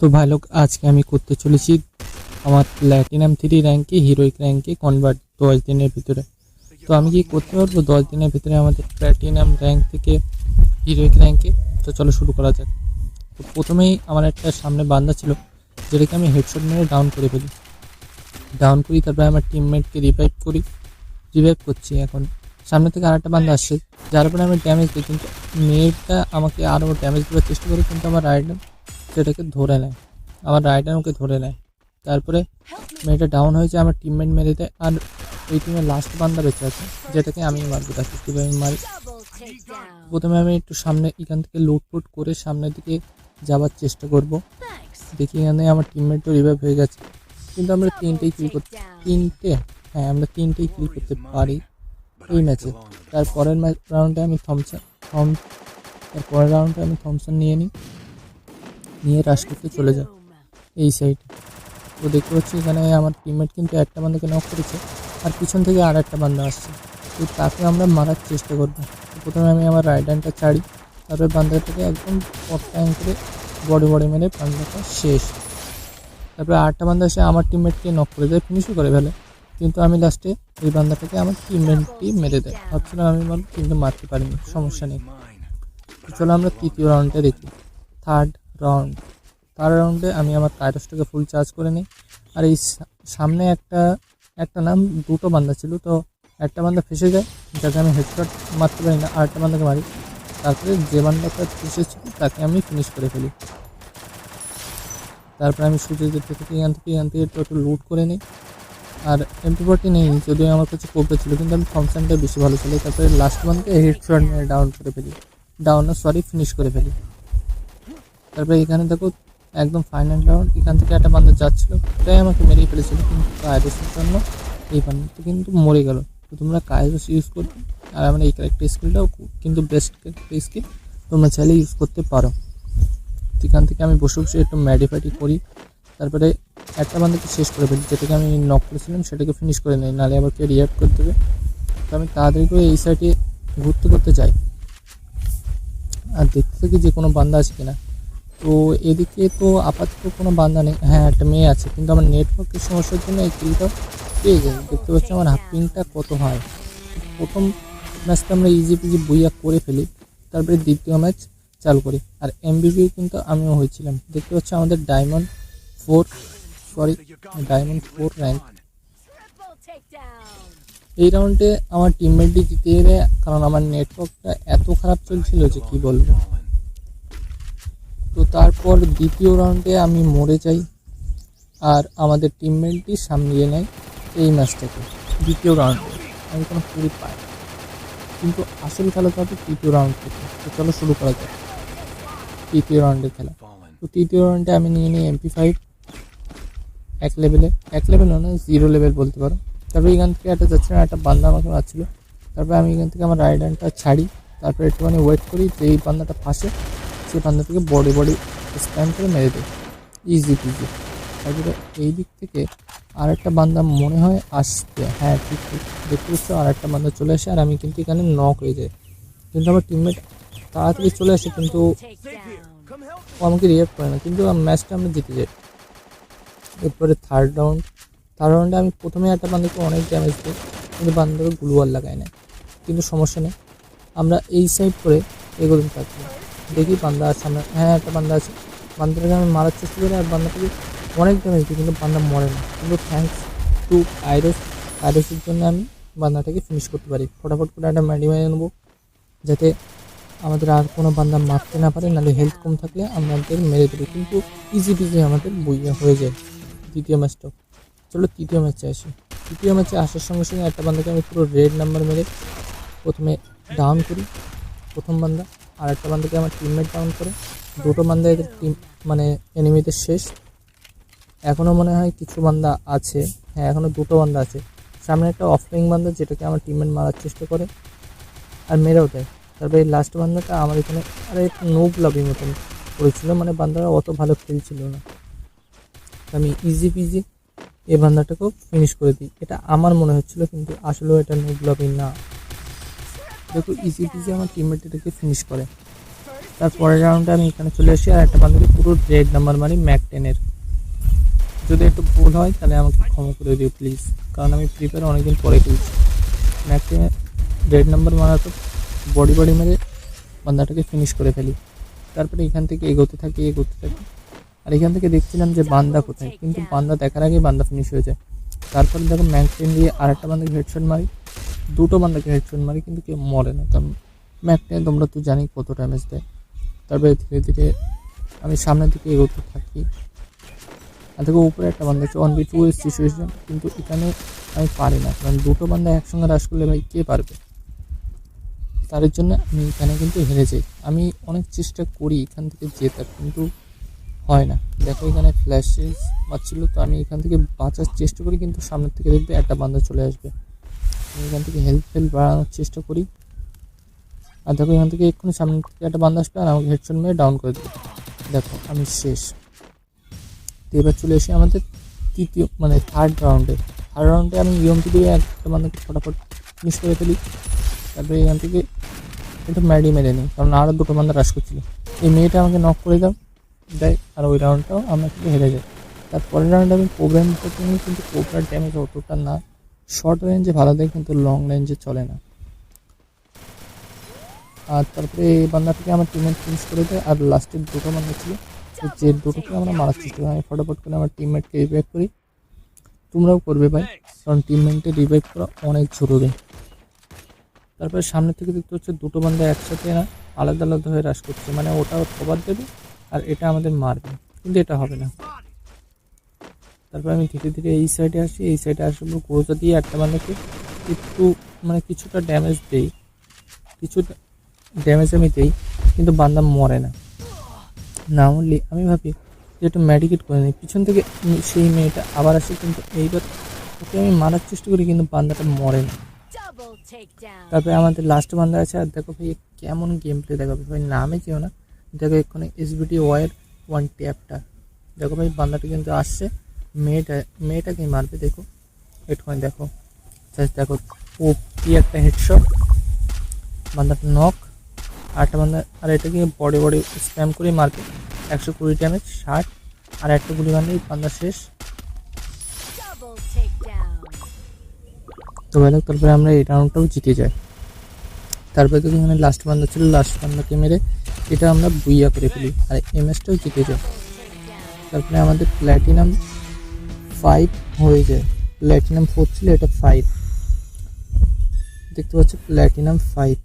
তো ভাই লোক, আজকে আমি করতে চলেছি আমার প্ল্যাটিনাম থ্রি র্যাঙ্কে হিরোইক র্যাঙ্কে কনভার্ট দশ দিনের ভিতরে। তো আমি কি করতে পারব? দশ দিনের ভিতরে আমাদের প্ল্যাটিনাম র্যাঙ্ক থেকে হিরোইক র্যাঙ্কে তো চলো শুরু করা যাক। তো প্রথমেই আমার একটা সামনে বান্দা ছিল, যেটাকে আমি হেডশট মেরে ডাউন করে ফেলি। ডাউন করি, তারপরে আমার টিমমেটকে রিভাইভ করি। রিভাইভ করছি এখন। সামনে থেকে আরেকটা বান্দা আসছে, যার উপরে আমি ড্যামেজ দিই, কিন্তু মেয়েটা আমাকে আরও ড্যামেজ দেওয়ার চেষ্টা করে, কিন্তু আমার রাইডার সেটাকে ধরে নেয়। আমার রাইডার ওকে ধরে নেয়। তারপরে মেয়েটা ডাউন হয়েছে আমার টিমমেট মেরে দেয় আর এই টিমের লাস্ট বান্দা বেঁচে আছে, যেটাকে আমি মারবো। তাকে কীভাবে মারি? প্রথমে আমি একটু সামনে এখান থেকে লুটফুট করে সামনের দিকে যাওয়ার চেষ্টা করব। দেখি এখানে আমার টিমমেটও রিভাইভ হয়ে গেছে। কিন্তু আমরা তিনটেই কিল করতে তিনটে? হ্যাঁ আমরা তিনটেই কিল করতে পারি। এই ম্যাচে তার পরের ম্যাচ রাউন্ডে আমি থমসন থম তার পরের রাউন্ডে আমি থমসন নিয়ে নিই। নিয়ে রাশ করতে চলে যাই এই সাইড তো দেখতে পাচ্ছি এখানে আমার টিমমেট কিন্তু একটা বান্দাকে নক করেছে আর পিছন থেকে আর একটা বান্দা আসছে। তো তাকে আমরা মারার চেষ্টা করব। প্রথমে আমি আমার রাইট হ্যান্ডটা ছাড়ি, তারপরে বান্দাটাকে একদম পট্টাং করে বড় বড় মেরে বান্দাটা শেষ। তারপরে আরেকটা বান্দা এসে আমার টিমমেটকে নক করে দেয় ফিনিশও করে ফেলে। কিন্তু আমি লাস্টে ওই বান্দাটাকে আমার টিমমেটটি মেরে দেয়। ভাবছিলাম আমি কিন্তু মারতে পারিনি, সমস্যা নেই। চলো আমরা তৃতীয় রাউন্ডটা দেখি। থার্ড রাউন্ড থার্ড রাউন্ডে আমি আমার কাইরসটাকে ফুল চার্জ করে নিই। আর এই সামনে একটা একটা নাম দুটো বান্দা ছিল, তো একটা বান্দা ফেসে যায়, যাকে আমি হেডশট মারতে পারি না, আর একটা বান্দাকে মারি। তারপরে যে বান্দাটা ফেসেছিল তাকে আমি ফিনিশ করে ফেলি। তারপরে আমি যেতে থেকে এখান থেকে এখান থেকে একটু একটু লুট করে নিই। আর এমপি ফোরটি নেই, যদিও আমার কাছে কোপে ছিল, কিন্তু আমি থমসনটাই বেশি ভালো ছিল তারপরে লাস্ট বান্দকে হেডশট মেরে ডাউন করে ফেলি। ডাউন সরি ফিনিশ করে ফেলি। তারপরে এখানে দেখো একদম ফাইনাল রাউন্ড এখান থেকে একটা বান্দা যাচ্ছিল তাই আমাকে মেরেই ফেলেছিল, কিন্তু কায়রসের জন্য এই বান্দাটা কিন্তু মরে গেল। তো তোমরা কায়রস ইউজ করবে আর আমার এই ক্যারেক্টার স্কিলটাও কিন্তু বেস্ট ক্যারেক্টার স্কিল তোমরা চাইলে ইউজ করতে পারো। এখান থেকে আমি বসে বসে একটু ম্যাডিফাইটি করি, তারপরে একটা বান্দাকে শেষ করে ফেলি, যেটাকে আমি নক করেছিলাম, সেটাকে ফিনিশ করে নিই, নাহলে আবার কেউ রিয়াক্ট করে দেবে তো আমি তাড়াতাড়ি করে এই সাইডে ঘুরতে করতে যাই। আর দেখতে থাকি যে কোনো বান্দা আছে কিনা। তো এদিকে তো আপাতত কোনো বান্দা নেই। হ্যাঁ একটা মেয়ে আছে, কিন্তু আমার নেটওয়ার্কের সমস্যার জন্য এই কিলটা পেয়ে যাই দেখতে পাচ্ছি আমার হাফ পিংটা কত হয়। প্রথম ম্যাচটা আমরা ইজি পিজি বইয়া করে ফেলি, তারপরে দ্বিতীয় ম্যাচ চালু করি। আর এমবিপিও কিন্তু আমিও হয়েছিলাম। দেখতে পাচ্ছি আমাদের diamond four sorry diamond four rank এই রাউন্ডে আমার টিমমেটটি জিতে যাবে কারণ আমার নেটওয়ার্কটা এত খারাপ চলছিল যে কি বলব। তারপর দ্বিতীয় রাউন্ডে আমি মরে যাই আর আমাদের টিমমেটটি সামলিয়ে নেয় এই ম্যাচটাকে দ্বিতীয় রাউন্ডে আমি কোনো পুরি পাই কিন্তু আসল খেলাটা হবে তৃতীয় রাউন্ড থেকে। তো চলো শুরু করা যাক। তৃতীয় রাউন্ডে খেলা। তো তৃতীয় রাউন্ডে আমি নিয়ে নিই এমপি ফাইভ এক লেভেলে এক লেভেল না জিরো লেভেল বলতে পারো। তারপরে এখান থেকে একটা যাচ্ছে না, একটা বান্দা আমাকে মারছিল। তারপরে আমি এখান থেকে আমার রাইড ছাড়ি। তারপরে একটুখানি ওয়েট করি যে এই বান্দাটা ফাঁসে। সেই বান্দাটাকে বডি বডি স্প্যাম করে মেরে দিই ইজি পিজি তারপরে এই দিক থেকে আর একটা বান্দা মনে হয় আসবে হ্যাঁ ঠিক ঠিক। দেখতে পাচ্ছ আর একটা বান্দা চলে আসে, আর আমি কিন্তু এখানে নক হয়ে যাই। কিন্তু আমার টিমমেট তাড়াতাড়ি চলে আসে, কিন্তু ও আমাকে রিয়াক্ট করে না। কিন্তু ম্যাচটা আমরা জিতে যাই। এরপরে থার্ড রাউন্ড থার্ড রাউন্ডে আমি প্রথমে একটা বান্দাকে অনেক ড্যামেজ দিই, কিন্তু বান্দাকে গ্লুয়াল লাগাই না কিন্তু সমস্যা নেই। আমরা এই সাইড করে এগোতে থাকব দেখি, বান্দা আছে আমরা হ্যাঁ একটা বান্দা আছে। বান্দাটাকে আমি মারার চেষ্টা করি আর বান্দাটাকে অনেক ড্যামেজ দিই কিন্তু বান্দা মরে না। কিন্তু থ্যাঙ্কস টু আইরস আইরসের জন্য আমি বান্দাটাকে ফিনিশ করতে পারি। ফটাফট করে একটা ম্যাডি মেরে নেব, যাতে আমাদের আর কোনো বান্দা মারতে না পারে, নাহলে হেলথ কম থাকলে আমাদের মেরে দেবে। কিন্তু ইজি পিজি আমাদের বইয়া হয়ে যায় দ্বিতীয় ম্যাচটাও চলো তৃতীয় ম্যাচে আসি। তৃতীয় ম্যাচে আসার সঙ্গে সঙ্গে একটা বান্দাকে আমি পুরো রেড নাম্বার মেরে প্রথমে ডাউন করি। প্রথম বান্দা। আর একটা বান্দাকে আমার টিমমেট ডাউন করে। দুটো বান্দা এদের টিম মানে এনিমিদের শেষ। এখনও মনে হয় কিছু বান্দা আছে। হ্যাঁ এখনও দুটো বান্দা আছে। সামনে একটা অফলাইন বান্দা যেটাকে আমার টিমমেট মারার চেষ্টা করে। আর মেরেও দেয়। তারপরে লাস্ট বান্দাটা আমার এখানে, আরে একটু নোব মতন করেছিল। মানে বান্দারা অত ভালো খেলছিল না। আমি ইজি পিজি এই বান্দাটাকেও ফিনিশ করে দিই। এটা আমার মনে হচ্ছিল, কিন্তু আসলেও এটা নোব লাভি না। দেখো ইজি পিজি আমার টিমমেট এটাকে ফিনিশ করে। তারপরের রাউন্ডে আমি এখানে চলে আসি, আর একটা বান্ধবী পুরো রেড নাম্বার মারি ম্যাক টেনের যদি একটু ভুল হয়, তাহলে আমাকে ক্ষমা করে দিও প্লিজ কারণ আমি প্রিপেয়ার অনেকদিন পরে খেলছি। ম্যাক টেনে রেড নাম্বার মারা তো বডি বডি মেরে বান্দাটাকে ফিনিশ করে ফেলি। তারপরে এখান থেকে এগোতে থাকি এগোতে থাকি। আর এখান থেকে দেখছিলাম যে বান্দা কোথায়? কিন্তু বান্দা দেখার আগে বান্দা ফিনিশ হয়ে যায়। তারপরে দেখো ম্যাক টেন দিয়ে আর একটা বান্দাকে হেডশট মারি। দুটো বান্দাকে হেডশট মারি, কিন্তু কেউ মরে না কারণ ম্যাক টেন তোমরা তো জানি কত ড্যামেজ দেয়। তারপরে ধীরে ধীরে আমি সামনের দিকে এগোতে থাকি। আর দেখো, উপরে একটা বান্ধা আছে ওয়ান বি টু এর সিচুয়েশন কিন্তু এখানে আমি পারি না। কারণ দুটো বান্ধা একসঙ্গে রাশ করলে ভাই কে পারবে? তার জন্য আমি এখানে কিন্তু হেরে যাই। আমি অনেক চেষ্টা করি এখান থেকে জেতার কিন্তু হয় না। দেখো, এখানে ফ্ল্যাশেস পাচ্ছিল তো আমি এখান থেকে বাঁচার চেষ্টা করি, কিন্তু সামনের থেকে দেখবে একটা বান্ধা চলে আসবে। এখান থেকে হেল্প হেল্প বাড়ানোর চেষ্টা করি। আর দেখো এখান থেকে এক্ষুনি সামনে থেকে একটা বান্ধা আসবে আর আমাকে হেডশট মেরে ডাউন করে দেবে। দেখো, আমি শেষ। তো এবার চলে এসে আমাদের তৃতীয় মানে থার্ড রাউন্ডে থার্ড রাউন্ডে আমি ইয়মটি দিয়ে একটা বান্ধাকে ফটাফট মিস করে ফেলি। তারপরে এখান থেকে একটু ম্যাডি মেরে নিই, কারণ আরও দুটো বান্ধা রাশ করছিল। এই মেয়েটা আমাকে নক করে দাও, দেয়, আর ওই রাউন্ডটাও আমরা হেরে যাই। তারপরের রাউন্ডে আমি কোবরা নিতে নিই কিন্তু কোবরার ড্যামেজ অতটা না। শর্ট রেঞ্জে ভালো দেয় কিন্তু লং রেঞ্জে চলে না। আর তারপরে এই বান্দাটাকে আমার টিমমেট ফিনিশ করে দেয় আর লাস্টের দুটো বান্দা ছিল যে দুটোকে আমরা মারার চেষ্টা করি, আমি ফটাফট করে আমার টিমমেটকে রিভাইভ করি। তোমরাও করবে ভাই, কারণ টিমমেটকে রিভাইভ করা অনেক জরুরি। তারপরে সামনে থেকে দেখতে হচ্ছে দুটো বান্দা একসাথে না আলাদা আলাদা হয়ে রাশ করছে মানে ওটা কভার দেবে, আর এটা আমাদের মারবে, কিন্তু এটা হবে না। তারপর আমি ধীরে ধীরে এই সাইডে আসি এই সাইডে আসার পর গোজা দিয়ে একটা বান্দাকে একটু মানে কিছুটা ড্যামেজ দেই। কিছুটা ড্যামেজ আমি দেই কিন্তু বান্দা মরে না। না মরলে আমি ভাবি যে একটু ম্যাডিকেট করে নিই। পিছন থেকে সেই মেয়েটা আবার আসে কিন্তু এইবার ওকে আমি মারার চেষ্টা করি কিন্তু বান্দাটা মরে না। তারপরে আমাদের লাস্ট বান্দা আছে আর দেখো ভাই কেমন গেম প্লে দেখো ভাই। নামে যেও না। দেখো এক্ষুনি এসবিটি ওয়ার ওয়ান ট্যাপটা দেখো ভাই বান্দাটা কিন্তু আসছে। মেয়েটা মেয়েটাকে মারবে দেখো। এক্ষুনি দেখো। জাস্ট দেখো ও কি একটা হেডশট বান্দাটা নক আরেকটা বান্দা আর এটাকে বড়ে বড়ে স্প্যাম করে মারবে। একশো কুড়ি ড্যামেজ ষাট। আর একটা গুলি মারলেই বান্দা শেষ। তো ভাই তারপরে আমরা এই রাউন্ডটাও জিতে যাই। তারপরে তো এখানে লাস্ট বান্দা ছিল লাস্ট বান্দাকে মেরে এটা আমরা বুইয়া করে ফেলি। আর এমএসটাও জিতে যাই। তারপরে আমাদের প্ল্যাটিনাম ফাইভ হয়ে যায়। প্ল্যাটিনাম ফোর ছিল এটা ফাইভ দেখতে পাচ্ছি প্ল্যাটিনাম ফাইভ